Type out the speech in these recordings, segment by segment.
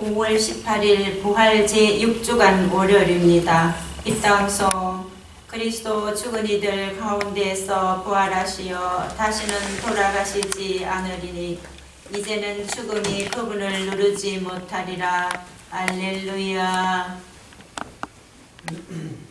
5월 18일 부활 제6주간 월요일입니다. 입당송 그리스도 죽은 이들 가운데에서 부활하시어 다시는 돌아가시지 않으리니 이제는 죽음이 그분을 누르지 못하리라. 알렐루야.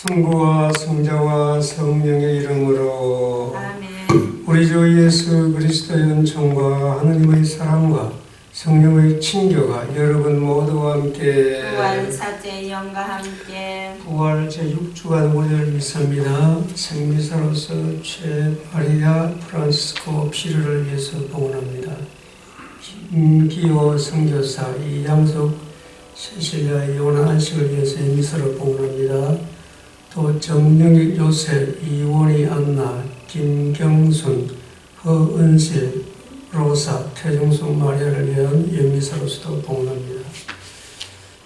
성부와 성자와 성령의 이름으로 아멘. 우리 주 예수 그리스도의 은총과 하느님의 사랑과 성령의 친교가 여러분 모두와 함께 부활 사제 영과 함께 부활 제6주간 월요일 미사입니다. 생미사로서 최마리아 프란시스코 피르를 위해서 봉헌합니다. 김기호 선교사 이양석 세실리아 이혼한 안식을 위해서 이 미사를 봉헌합니다. 또 정명익 요셉 이원희 안나 김경순 허은실 로사 태종숙 마리아를 위한 연미사로서도 봉헌합니다.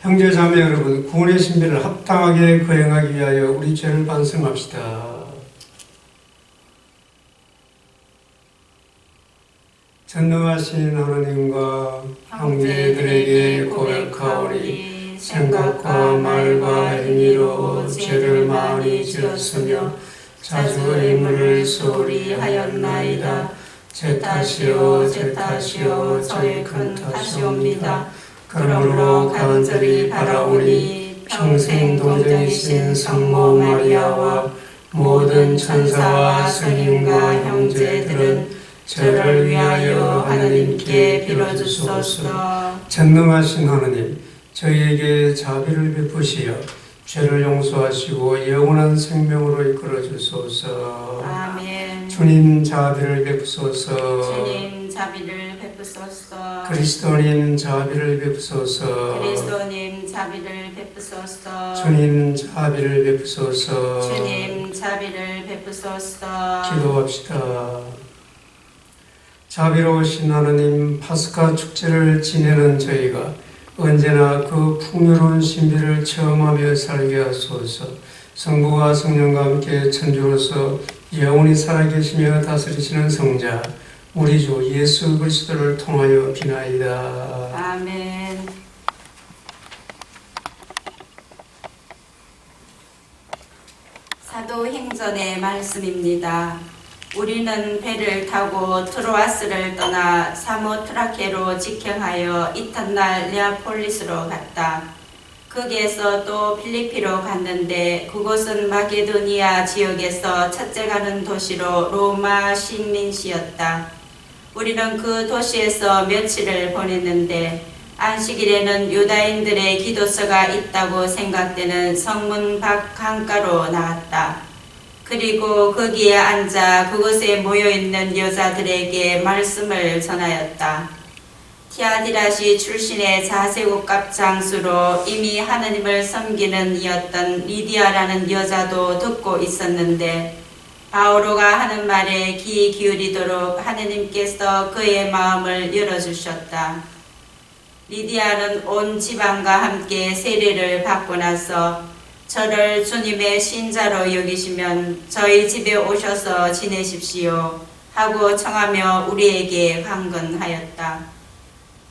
형제 자매 여러분, 구원의 신비를 합당하게 거행하기 위하여 우리 죄를 반성합시다. 전능하신 하나님과 형제들에게 고백하오리 생각과 말과 행위로 죄를 많이 지었으며 자주 의문을 소홀히 하였나이다. 제 탓이요 제 탓이요 저의 큰 탓이옵니다. 그러므로 간절히 바라오니 평생 동정이신 성모 마리아와 모든 천사와 스님과 형제들은 저를 위하여 하나님께 빌어주소서. 전능하신 하나님, 저희에게 자비를 베푸시어 죄를 용서하시고 영원한 생명으로 이끌어 주소서. 아멘. 주님 자비를 베푸소서. 주님 자비를 베푸소서. 그리스도님 자비를 베푸소서. 그리스도님 자비를 베푸소서. 주님 자비를 베푸소서. 주님 자비를 베푸소서. 기도합시다. 자비로우신 하나님 파스카 축제를 지내는 저희가 언제나 그 풍요로운 신비를 체험하며 살게 하소서. 성부와 성령과 함께 천주로서 영원히 살아계시며 다스리시는 성자 우리 주 예수 그리스도를 통하여 비나이다. 아멘. 사도행전의 말씀입니다. 우리는 배를 타고 트로아스를 떠나 사모트라케로 직행하여 이튿날 네아폴리스로 갔다. 거기에서 또 필리피로 갔는데 그곳은 마게도니아 지역에서 첫째 가는 도시로 로마 식민시였다. 우리는 그 도시에서 며칠을 보냈는데 안식일에는 유다인들의 기도서가 있다고 생각되는 성문 밖 강가로 나갔다. 그리고 거기에 앉아 그곳에 모여 있는 여자들에게 말씀을 전하였다. 티아디라시 출신의 자세국갑 장수로 이미 하나님을 섬기는 이었던 리디아라는 여자도 듣고 있었는데 바오로가 하는 말에 귀 기울이도록 하느님께서 그의 마음을 열어주셨다. 리디아는 온 지방과 함께 세례를 받고 나서 저를 주님의 신자로 여기시면 저희 집에 오셔서 지내십시오 하고 청하며 우리에게 강건하였다.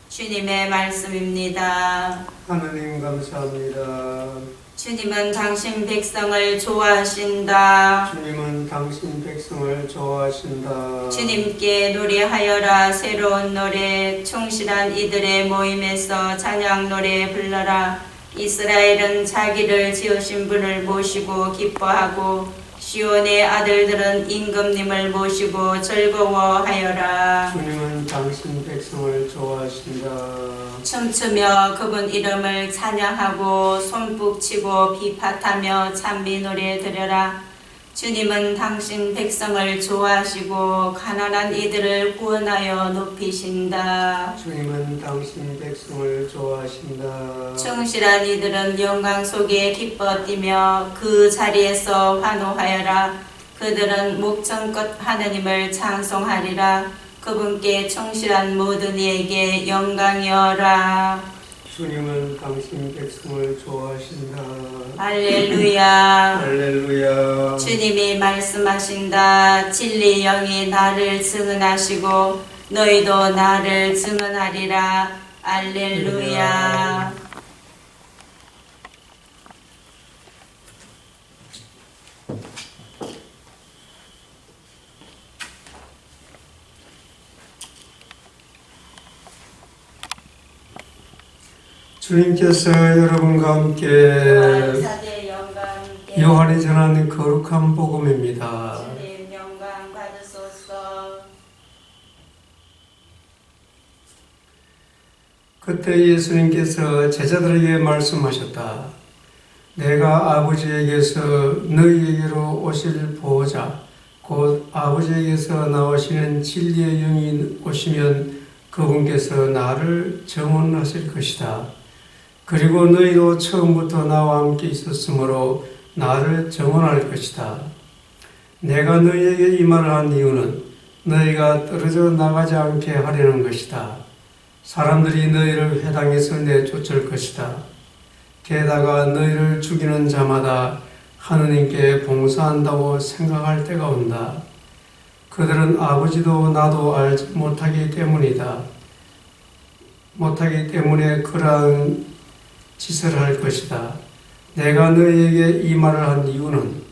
주님의 말씀입니다. 하나님 감사합니다. 주님은 당신 백성을 좋아하신다. 주님은 당신 백성을 좋아하신다. 주님께 노래하여라 새로운 노래 충실한 이들의 모임에서 찬양 노래 불러라 이스라엘은 자기를 지으신 분을 모시고 기뻐하고 시온의 아들들은 임금님을 모시고 즐거워하여라 주님은 당신 백성을 좋아하신다. 춤추며 그분 이름을 찬양하고 손뼉 치고 비파타며 찬미 노래 드려라. 주님은 당신 백성을 좋아하시고 가난한 이들을 구원하여 높이신다. 주님은 당신 백성을 좋아하신다. 충실한 이들은 영광 속에 기뻐 뛰며 그 자리에서 환호하여라. 그들은 목청껏 하느님을 찬송하리라. 그분께 충실한 모든 이에게 영광이여라. 주님은 당신 백성을 좋아하신다. 할렐루야. 할렐루야. 주님이 말씀하신다. 진리 영이 나를 증언하시고 너희도 나를 증언하리라. 할렐루야. 주님께서 여러분과 함께 요한이 전하는 거룩한 복음입니다. 그때 예수님께서 제자들에게 말씀하셨다. 내가 아버지에게서 너희에게로 오실 보호자, 곧 아버지에게서 나오시는 진리의 영이 오시면 그분께서 나를 정언하실 것이다. 그리고 너희도 처음부터 나와 함께 있었으므로 나를 정언할 것이다. 내가 너희에게 이 말을 한 이유는 너희가 떨어져 나가지 않게 하려는 것이다. 사람들이 너희를 회당에서 내쫓을 것이다. 게다가 너희를 죽이는 자마다 하느님께 봉사한다고 생각할 때가 온다. 그들은 아버지도 나도 알지 못하기 때문이다. 못하기 때문에 그러한 짓을 할 것이다. 내가 너희에게 이 말을 한 이유는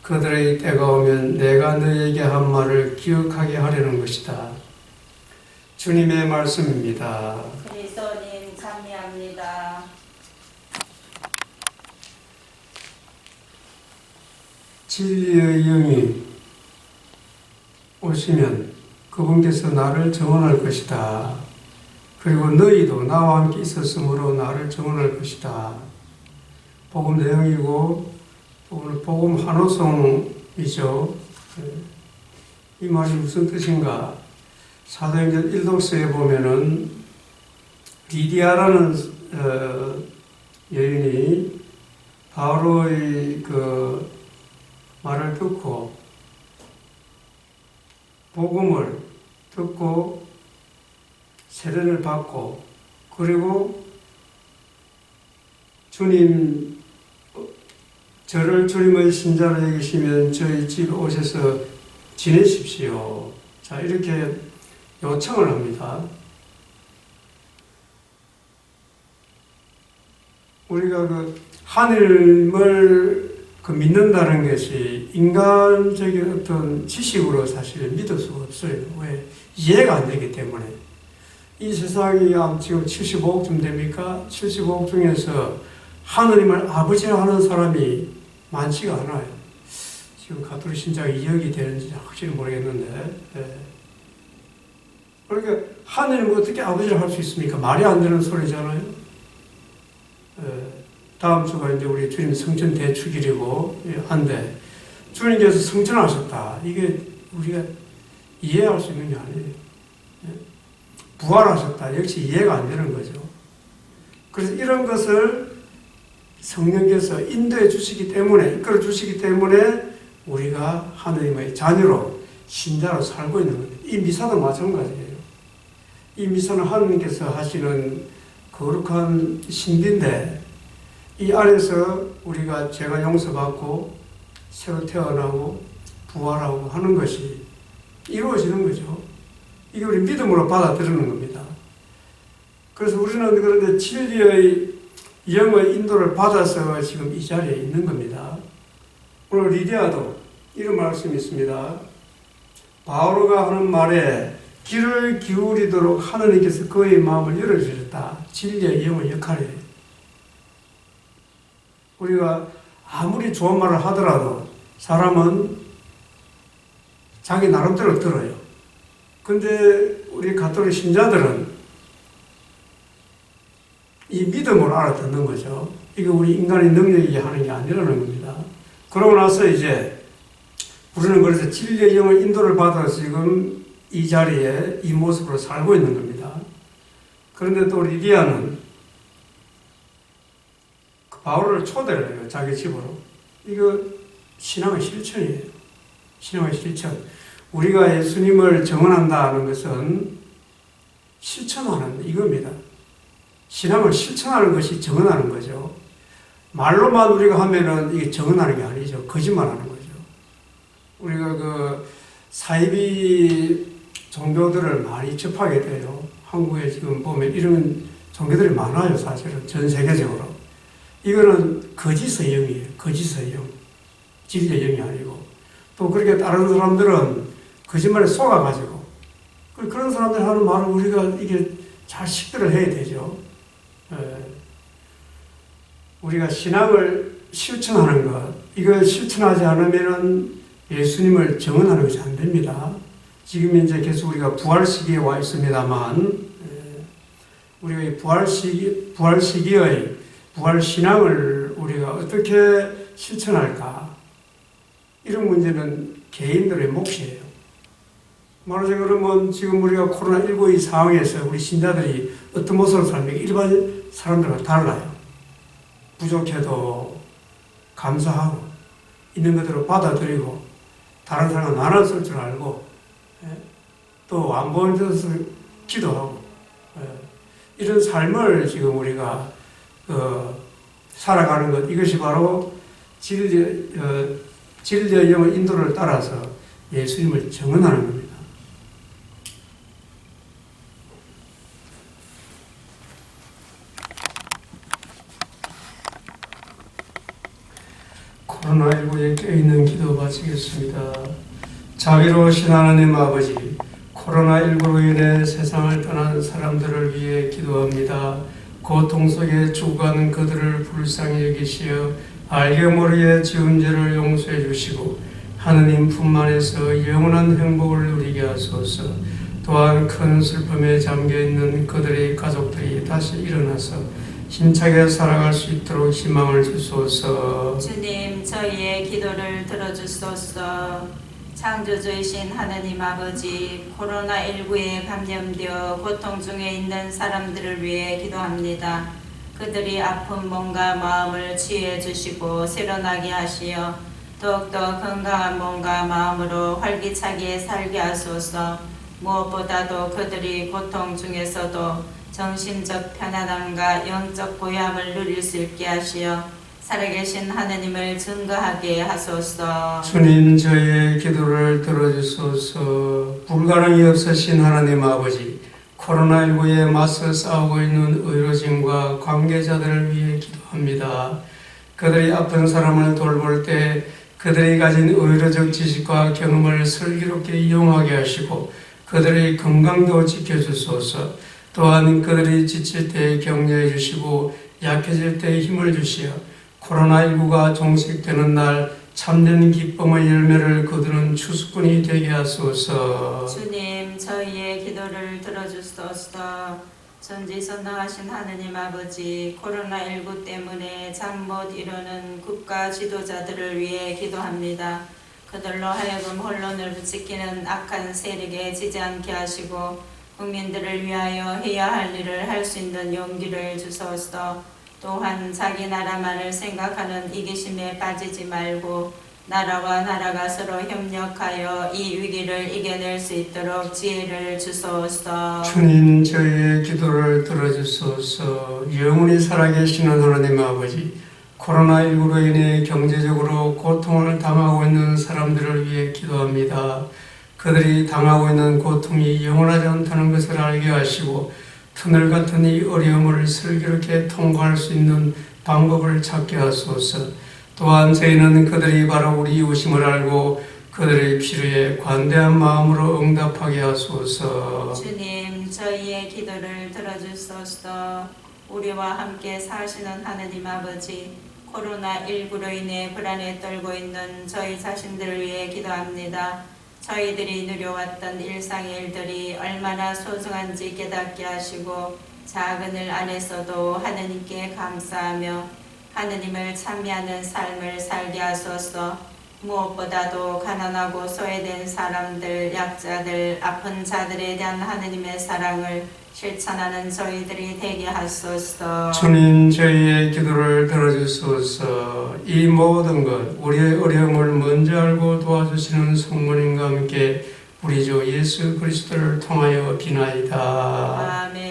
그들의 때가 오면 내가 너희에게 한 말을 기억하게 하려는 것이다. 주님의 말씀입니다. 그리스도님 참여합니다. 진리의 영이 오시면 그분께서 나를 정언할 것이다. 그리고 너희도 나와 함께 있었으므로 나를 정언할 것이다. 복음 내용이고 오늘 복음 한호성이죠. 이 말이 무슨 뜻인가? 사도행전 1독서에 보면은 리디아라는 어, 여인이 바로의 그 말을 듣고 복음을 듣고 세례를 받고 그리고 주님 어, 저를 주님의 신자로 여기시면 저희 집 오셔서 지내십시오. 자 이렇게 요청을 합니다. 우리가 그 하늘을 그 믿는다는 것이 인간적인 어떤 지식으로 사실 믿을 수가 없어요. 왜? 이해가 안 되기 때문에. 이 세상이 아, 지금 75억쯤 됩니까? 75억 중에서 하느님을 아버지라 하는 사람이 많지가 않아요. 지금 가톨릭 신자가 2억이 되는지 확실히 모르겠는데. 예. 그러니까 하느님을 어떻게 아버지를 할수 있습니까? 말이 안 되는 소리잖아요. 예. 다음 주가 이제 우리 주님 성전 대축일이고 예, 한데 주님께서 성전하셨다. 이게 우리가 이해할 수 있는 게 아니에요. 예. 부활하셨다. 역시 이해가 안 되는 거죠. 그래서 이런 것을 성령께서 인도해 주시기 때문에 이끌어 주시기 때문에 우리가 하나님의 자녀로 신자로 살고 있는 겁니다. 이 미사도 마찬가지예요. 이 미사는 하나님께서 하시는 거룩한 신비인데 이 안에서 우리가 죄가 용서받고 새로 태어나고 부활하고 하는 것이 이루어지는 거죠. 이게 우리 믿음으로 받아들이는 겁니다. 그래서 우리는 그런데 진리의 영의 인도를 받아서 지금 이 자리에 있는 겁니다. 오늘 리디아도 이런 말씀이 있습니다. 바오로가 하는 말에 귀를 기울이도록 하느님께서 그의 마음을 열어주셨다. 진리의 영의 역할이에요. 우리가 아무리 좋은 말을 하더라도 사람은 자기 나름대로 들어요. 근데 우리 가톨릭 신자들은 이 믿음으로 알아듣는 거죠. 이게 우리 인간의 능력이 하는 게 아니라는 겁니다. 그러고 나서 이제 우리는 그래서 진리의 영의 인도를 받아서 지금 이 자리에 이 모습으로 살고 있는 겁니다. 그런데 또 리디아는 그 바울을 초대를 해요. 자기 집으로. 이거 신앙의 실천이에요. 신앙의 실천. 우리가 예수님을 정언한다는 것은 실천하는 이겁니다. 신앙을 실천하는 것이 정언하는 거죠. 말로만 우리가 하면은 이게 정언하는 게 아니죠. 거짓말하는 거죠. 우리가 그 사이비 종교들을 많이 접하게 돼요. 한국에 지금 보면 이런 종교들이 많아요, 사실은 전 세계적으로. 이거는 거짓 서영이에요. 거짓 서영. 진리의 영이 아니고. 또 그렇게 다른 사람들은 거짓말에 속아가지고. 그- 그런 사람들 하는 말을 우리가 이게 잘 식별을 해야 되죠. 예. 우리가 신앙을 실천하는 것, 이걸 실천하지 않으면은 예수님을 정언하는 것이 안 됩니다. 지금 이제 계속 우리가 부활 시기에 와 있습니다만, 예, 우리가 이 부활 시기, 부활 시기의 부활 신앙을 우리가 어떻게 실천할까? 이런 문제는 개인들의 몫이에요. 말하자면 그러면 지금 우리가 코로나19 이 상황에서 우리 신자들이 어떤 모습을 살면 일반 사람들과 달라요. 부족해도 감사하고 있는 그대로 받아들이고 다른 사람과 나눠 쓸줄 알고 또안 보는 데서 기도하고 예, 이런 삶을 지금 우리가 어, 살아가는 것 이것이 바로 어, 진리의 영의 인도를 따라서 예수님을 정언하는 겁니다. 코로나19에 껴있는 기도 바치겠습니다. 자비로우신 하나님 아버지, 코로나19로 인해 세상을 떠난 사람들을 위해 기도합니다. 고통 속에 죽어가는 그들을 불쌍히 여기시어 알게 모르게 지은 죄를 용서해 주시고 하느님 품 안에서 영원한 행복을 누리게 하소서. 또한 큰 슬픔에 잠겨 있는 그들의 가족들이 다시 일어나서 힘차게 살아갈 수 있도록 희망을 주소서. 주님 저희의 기도를 들어주소서 창조주이신 하나님 아버지 코로나19에 감염되어 고통 중에 있는 사람들을 위해 기도합니다. 그들이 아픈 몸과 마음을 치유해 주시고 새로나게 하시어 더욱더 건강한 몸과 마음으로 활기차게 살게 하소서 무엇보다도 그들이 고통 중에서도 정신적 편안함과 영적 고향을 누릴 수 있게 하시어 살아계신 하나님을 증거하게 하소서. 주님 저희의 기도를 들어주소서 불가능이 없으신 하나님 아버지 코로나19에 맞서 싸우고 있는 의료진과 관계자들을 위해 기도합니다. 그들이 아픈 사람을 돌볼 때 그들이 가진 의료적 지식과 경험을 슬기롭게 이용하게 하시고 그들의 건강도 지켜주소서 또한 그들이 지칠 때 격려해 주시고 약해질 때 힘을 주시어 코로나19가 종식되는 날 참된 기쁨의 열매를 거두는 추수꾼이 되게 하소서. 주님 저희의 기도를 들어주소서. 전지선능하신 하느님 아버지 코로나19 때문에 잠 못 이루는 국가 지도자들을 위해 기도합니다. 그들로 하여금 혼론을 부추기는 악한 세력에 지지 않게 하시고 국민들을 위하여 해야 할 일을 할 수 있는 용기를 주소서. 또한 자기 나라만을 생각하는 이기심에 빠지지 말고 나라와 나라가 서로 협력하여 이 위기를 이겨낼 수 있도록 지혜를 주소서. 주님 저희의 기도를 들어주소서 영원히 살아계시는 하나님 아버지 코로나19로 인해 경제적으로 고통을 당하고 있는 사람들을 위해 기도합니다. 그들이 당하고 있는 고통이 영원하지 않다는 것을 알게 하시고 터널 같은 이 어려움을 슬기롭게 통과할 수 있는 방법을 찾게 하소서. 또한 저희는 그들이 바로 우리 이웃임을 알고 그들의 필요에 관대한 마음으로 응답하게 하소서. 주님, 저희의 기도를 들어주소서. 우리와 함께 사시는 하나님 아버지, 코로나19로 인해 불안에 떨고 있는 저희 자신들을 위해 기도합니다. 저희들이 누려왔던 일상의 일들이 얼마나 소중한지 깨닫게 하시고 작은 일 안에서도 하느님께 감사하며 하느님을 찬미하는 삶을 살게 하소서. 무엇보다도 가난하고 소외된 사람들, 약자들, 아픈 자들에 대한 하느님의 사랑을 실천하는 저희들이 되게 하소서. 주님 저희의 기도를 들어주소서 이 모든 것 우리의 어려움을 먼저 알고 도와주시는 성모님과 함께 우리 주 예수 그리스도를 통하여 비나이다 아멘.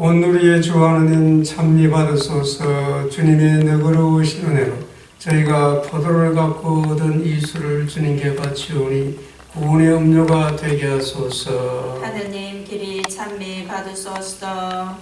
온누리의 주 하나님 찬미 받으소서 주님의 너그러우신 은혜로 저희가 포도를 갖고 얻은 이 술을 주님께 바치오니 구원의 음료가 되게 하소서. 하느님 길이 찬미 받으소서.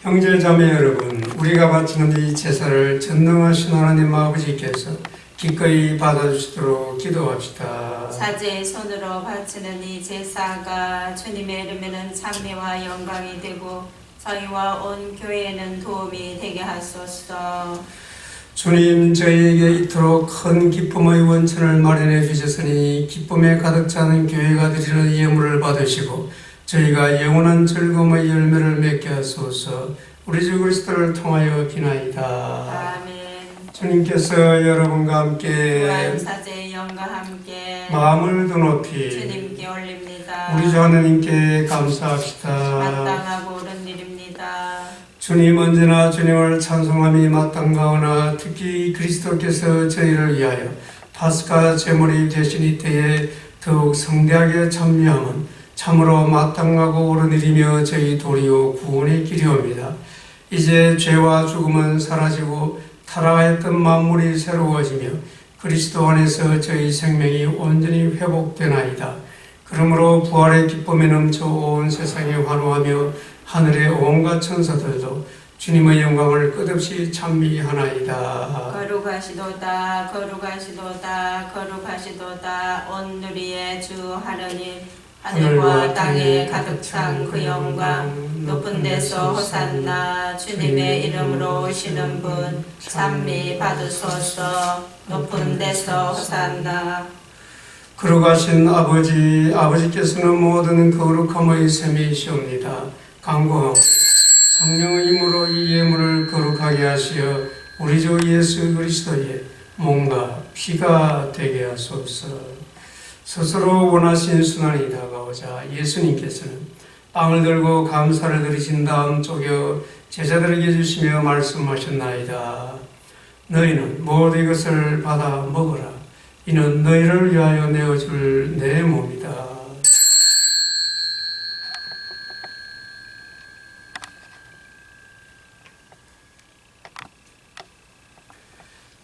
형제 자매 여러분, 우리가 바치는 이 제사를 전능하신 하나님 아버지께서 기꺼이 받아주시도록 기도합시다. 사제의 손으로 바치는 이 제사가 주님의 이름에는 찬미와 영광이 되고 저희와 온 교회에는 도움이 되게 하소서 주님, 저희에게 이토록 큰 기쁨의 원천을 마련해 주셨으니 기쁨에 가득 차는 교회가 드리는 예물을 받으시고 저희가 영원한 즐거움의 열매를 맺게 하소서. 우리 주 그리스도를 통하여 비나이다. 아멘 주님께서 여러분과 함께 사제의 영과 함께 마음을 더 높이 주님께 올립니다 우리 주 하나님께 감사합시다. 마땅하고 옳은 일입니다 주님 언제나 주님을 찬송함이 마땅하오나 특히 그리스도께서 저희를 위하여 파스카 제물이 되신 이때에 더욱 성대하게 참여함은 참으로 마땅하고 옳은 일이며 저희 도리요 구원의 길이옵니다. 이제 죄와 죽음은 사라지고 타락하였던 만물이 새로워지며 그리스도 안에서 저희 생명이 온전히 회복되나이다. 그러므로 부활의 기쁨에 넘쳐 온 세상에 환호하며 하늘의 온갖 천사들도 주님의 영광을 끝없이 찬미하나이다. 거룩하시도다 거룩하시도다 거룩하시도다 온 누리의 주 하느님 하늘과 땅에 가득 찬 그 영광 높은 데서 호산나 주님의 이름으로 오시는 분 찬미 받으소서 높은 데서 호산나 거룩하신 아버지, 아버지께서는 모든 거룩함의 셈이시옵니다. 강구하오. 성령의 힘으로 이 예물을 거룩하게 하시어 우리 주 예수 그리스도의 몸과 피가 되게 하소서. 스스로 원하신 순환이 다가오자 예수님께서는 빵을 들고 감사를 드리신 다음 쪼겨 제자들에게 주시며 말씀하셨나이다. 너희는 모두 이것을 받아 먹어라. 이는 너희를 위하여 내어줄 내 몸이다.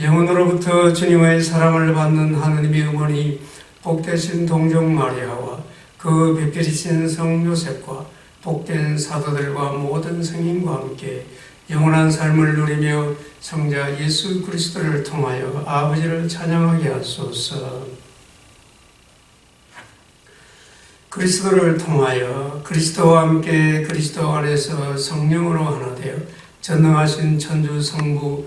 영혼으로부터 주님의 사랑을 받는 하느님의 어머니 복되신 동정 마리아와 그 베풀이신 성 요셉과 복된 사도들과 모든 성인과 함께 영원한 삶을 누리며 성자 예수 그리스도를 통하여 아버지를 찬양하게 하소서. 그리스도를 통하여 그리스도와 함께 그리스도 안에서 성령으로 하나 되어 전능하신 천주 성부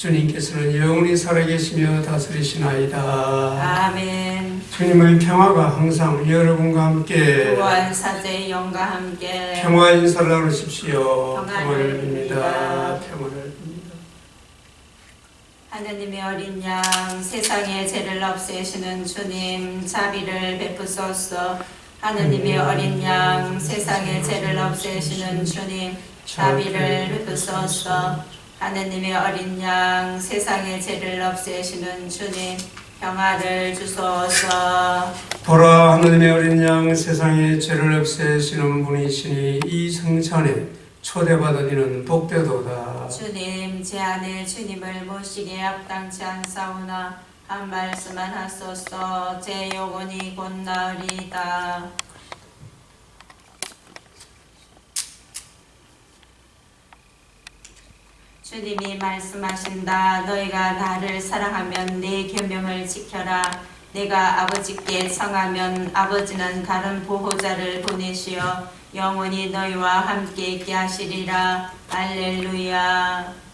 주님께서는 영원히 살아계시며 다스리시나이다. 아멘. 주님의 평화가 항상 여러분과 함께 구원 사제의 영과 함께 평화 인사를 나누십시오. 평화를 빕니다. 빕니다. 평화를 빕니다. 하느님의 어린 양 세상의 죄를 없애시는 주님 자비를 베푸소서. 하느님의 어린 양 세상의 죄를 없애시는 주님 자비를 베푸소서 하느님의 어린 양 세상의 죄를 없애시는 주님 평화를 주소서. 보라 하느님의 어린 양 세상의 죄를 없애시는 분이시니 이 성찬에 초대받은 이는 복되도다. 주님 제 안에 주님을 모시기에 합당치 않사오나 한 말씀만 하소서. 제 영혼이 곧 나으리이다 주님이 말씀하신다. 너희가 나를 사랑하면 내 계명을 지켜라. 내가 아버지께 청하면 아버지는 다른 보호자를 보내시어 영원히 너희와 함께 있게 하시리라. 할렐루야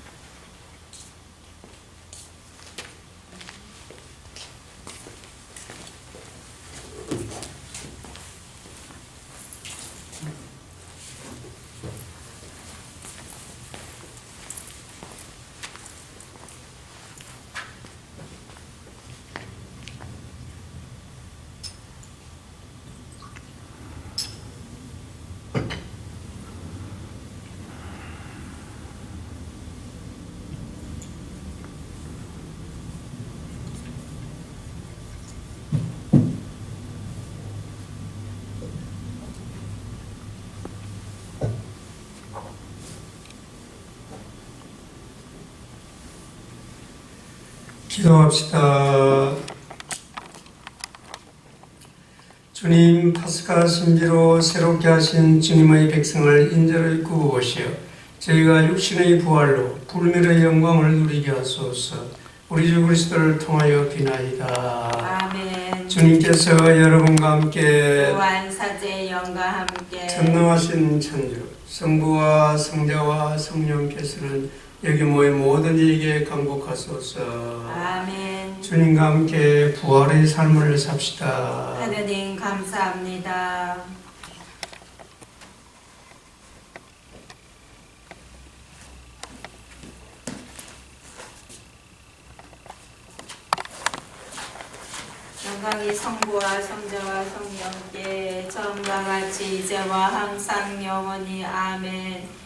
기도합시다. 주님 파스카 신비로 새롭게 하신 주님의 백성을 인자로 구보시어 저희가 육신의 부활로 불멸의 영광을 누리게 하소서. 우리 주 그리스도를 통하여 비나이다. 아멘 주님께서 여러분과 함께 구한 사제의 영과 함께 전능하신 천주 성부와 성자와 성령께서는 여기 모인 모든 이에게 강복하소서. 아멘 주님과 함께 부활의 삶을 삽시다. 하느님 감사합니다 영광이 성부와 성자와 성령께 처음과 같이 이제와 항상 영원히 아멘